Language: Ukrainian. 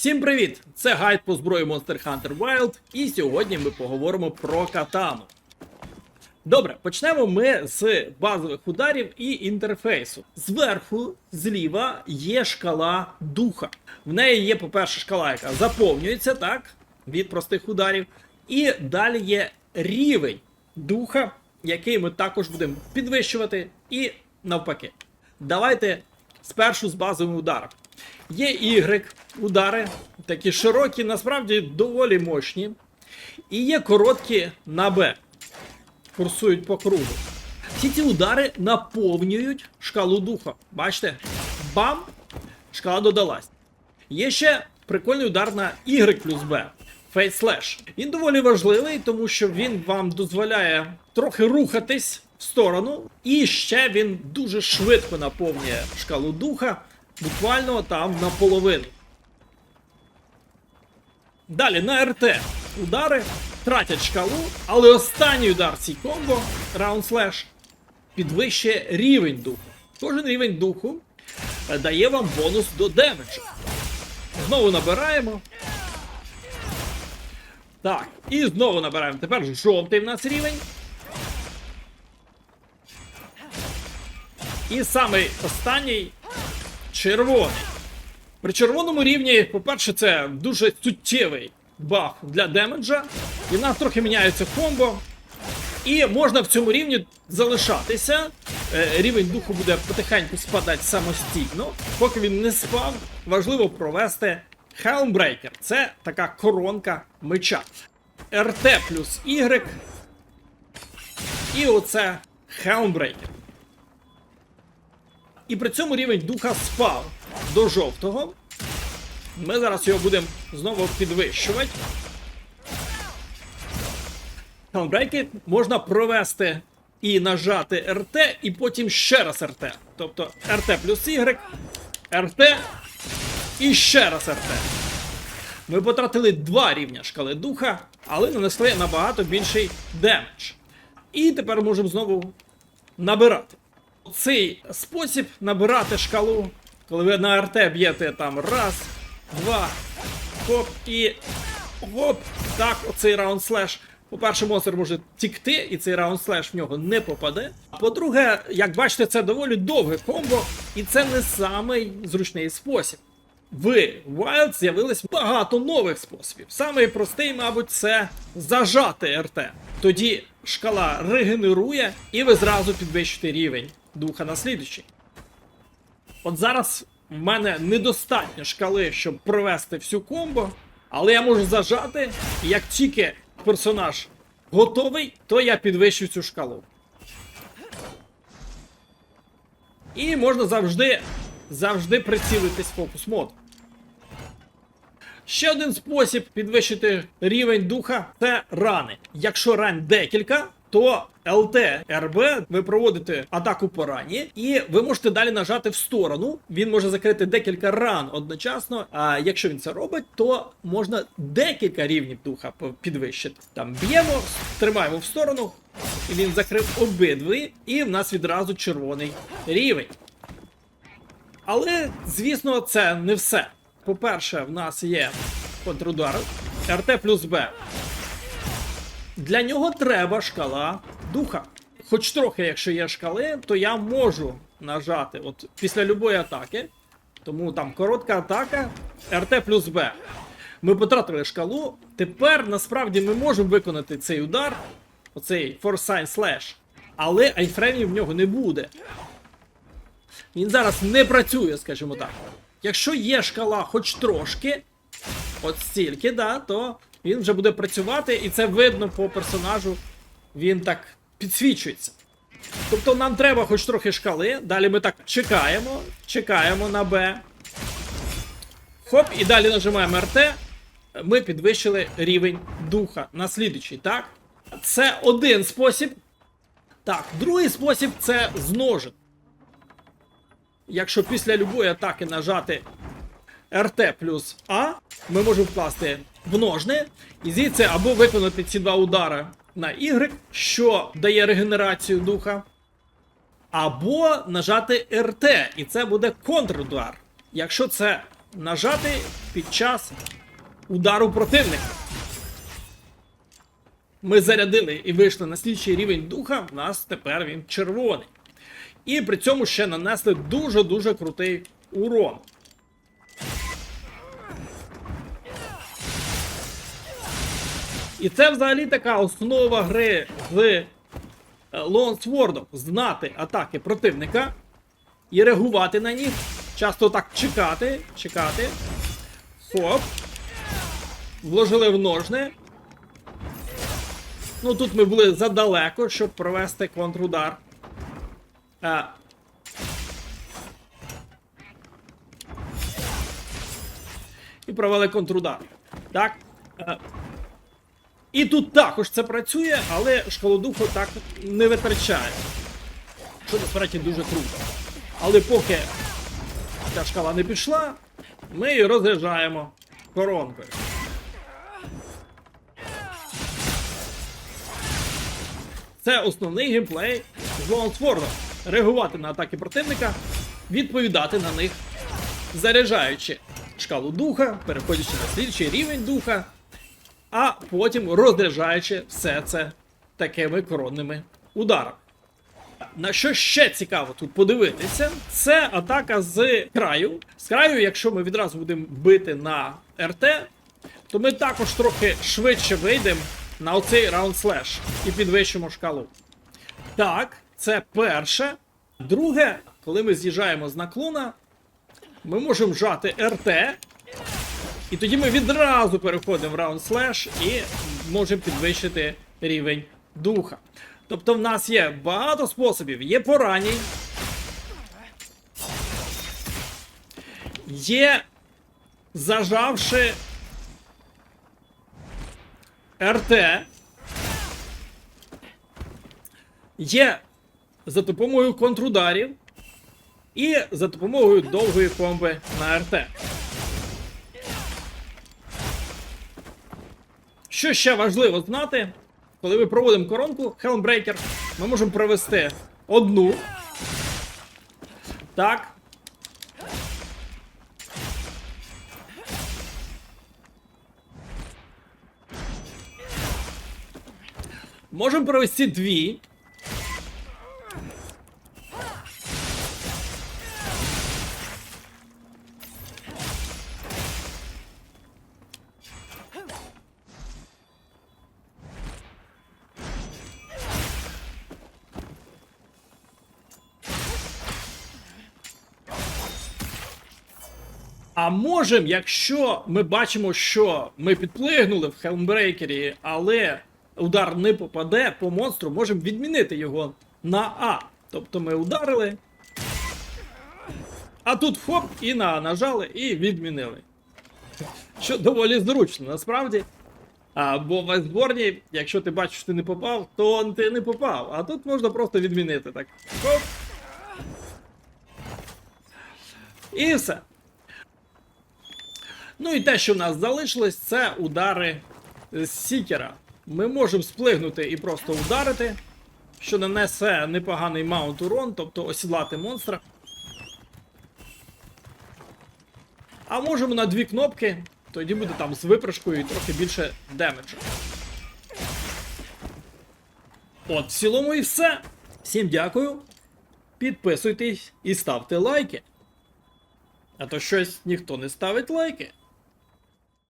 Всім привіт! Це гайд по зброї Monster Hunter Wild, і сьогодні ми поговоримо про катану. Добре, почнемо ми з базових ударів і інтерфейсу. Зверху, зліва, є шкала духа. В неї є, по-перше, шкала, яка заповнюється, так, від простих ударів. І далі є рівень духа, який ми також будемо підвищувати, і навпаки. Давайте спершу з базовим ударом. Є Y удари, такі широкі, насправді доволі мощні. І є короткі на Б. Курсують по кругу. Всі ці удари наповнюють шкалу духа. Бачите? Бам! Шкала додалась. Є ще прикольний удар на Y плюс B. Face Slash. Він доволі важливий, тому що він вам дозволяє трохи рухатись в сторону. І ще він дуже швидко наповнює шкалу духа, буквально там наполовину. Далі на РТ удари тратять шкалу, але останній удар цій комбо Round Slash підвищує рівень духу. Кожен рівень духу е, дає вам бонус до демеджу. Знову набираємо. Так, і знову набираємо. Тепер жовтий в нас рівень. І самий останній червоний. При червоному рівні, по-перше, це дуже суттєвий баф для демеджа. І в нас трохи міняється комбо. І можна в цьому рівні залишатися. Е, Рівень духу буде потихеньку спадати самостійно. Поки він не спав, важливо провести Helmbreaker. Це така коронка меча. РТ плюс Y. І оце Helmbreaker. І при цьому рівень духа спав до жовтого. Ми зараз його будемо знову підвищувати. Таунбрейки можна провести і нажати RT, і потім ще раз RT. Тобто RT плюс Y, RT і ще раз RT. Ми потратили два рівня шкали духа, але нанесли набагато більший демедж. І тепер можемо знову набирати. Цей спосіб набирати шкалу, коли ви на РТ б'єте там раз, два, хоп і гоп. Так, оцей раунд слеш. По-перше, монстр може тікти, і цей раунд слеш в нього не попаде. А по-друге, як бачите, це доволі довге комбо, і це не самий зручний спосіб. В Wild з'явилось багато нових способів. Самий простий, мабуть, це зажати РТ. Тоді шкала регенерує, і ви зразу підвищите рівень духа на слідуючий. От зараз в мене недостатньо шкали, щоб провести всю комбо, але я можу зажати, і як тільки персонаж готовий, то я підвищу цю шкалу. І можна завжди, завжди прицілитись фокус мод. Ще один спосіб підвищити рівень духа це рани. Якщо ран декілька, то ЛТ РБ ви проводите атаку по рані, і ви можете далі нажати в сторону. Він може закрити декілька ран одночасно. А якщо він це робить, то можна декілька рівнів духа підвищити. Там б'ємо, тримаємо в сторону, і він закрив обидві, і в нас відразу червоний рівень. Але, звісно, це не все. По-перше, в нас є контрудар РТ плюс Б. Для нього треба шкала духа. Хоч трохи, якщо є шкали, то я можу нажати от після любої атаки. Тому там коротка атака РТ плюс Б. Ми потратили шкалу. Тепер насправді ми можемо виконати цей удар, оцей Forsign Slash. Але айфреймів в нього не буде. Він зараз не працює, скажімо так. Якщо є шкала хоч трошки, от стільки, да, то він вже буде працювати, і це видно по персонажу. Він так підсвічується. Тобто нам треба хоч трохи шкали. Далі ми так чекаємо, чекаємо на Б. Хоп, і далі нажимаємо РТ. Ми підвищили рівень духа на слідучий, так? Це один спосіб. Так, другий спосіб це з. Якщо після любої атаки нажати РТ плюс А, ми можемо вкласти в ножни і звідси або виконати ці два удари на Y, що дає регенерацію духа, або нажати РТ, і це буде контрудар. Якщо це нажати під час удару противника. Ми зарядили і вийшли на слідчий рівень духа, в нас тепер він червоний. І при цьому ще нанесли дуже-дуже крутий урон. І це взагалі така основа гри з Лоунсвордом. Знати атаки противника і реагувати на них. Часто так чекати, чекати. Хоп. Вложили в ножне. Ну тут ми були задалеко, щоб провести контрудар. А. І провели контрудар. Так. Е, І тут також це працює, але шкалу духу так не витрачає. Що насправді дуже круто. Але поки ця шкала не пішла, ми її розряджаємо коронкою. Це основний геймплей з Лоунсфордом. Реагувати на атаки противника, відповідати на них, заряджаючи шкалу духа, переходячи на слідчий рівень духа, а потім розряджаючи все це такими коронними ударами. На що ще цікаво тут подивитися, це атака з краю. З краю, якщо ми відразу будемо бити на РТ, то ми також трохи швидше вийдемо на оцей раунд слеш і підвищимо шкалу. Так, це перше. Друге, коли ми з'їжджаємо з наклона, ми можемо вжати РТ, і тоді ми відразу переходимо в раунд слеш і можемо підвищити рівень духа. Тобто в нас є багато способів. Є пораній, є зажавши РТ, є за допомогою контрударів і за допомогою довгої комби на РТ. Що ще важливо знати, коли ми проводимо коронку Helmbreaker, ми можемо провести одну. Так. Можемо провести дві. А можемо, якщо ми бачимо, що ми підплигнули в Хелмбрейкері, але удар не попаде по монстру, можемо відмінити його на А. Тобто ми ударили. А тут хоп, і на А нажали, і відмінили. Що доволі зручно, насправді. А, бо в Айсборні, якщо ти бачиш, що ти не попав, то ти не попав. А тут можна просто відмінити так. Хоп. І все. Ну і те, що в нас залишилось, це удари з сікера. Ми можемо сплигнути і просто ударити, що нанесе непоганий маунт урон, тобто осідлати монстра. А можемо на дві кнопки, тоді буде там з випрашкою і трохи більше демеджу. От, в цілому і все. Всім дякую. Підписуйтесь і ставте лайки. А то щось ніхто не ставить лайки.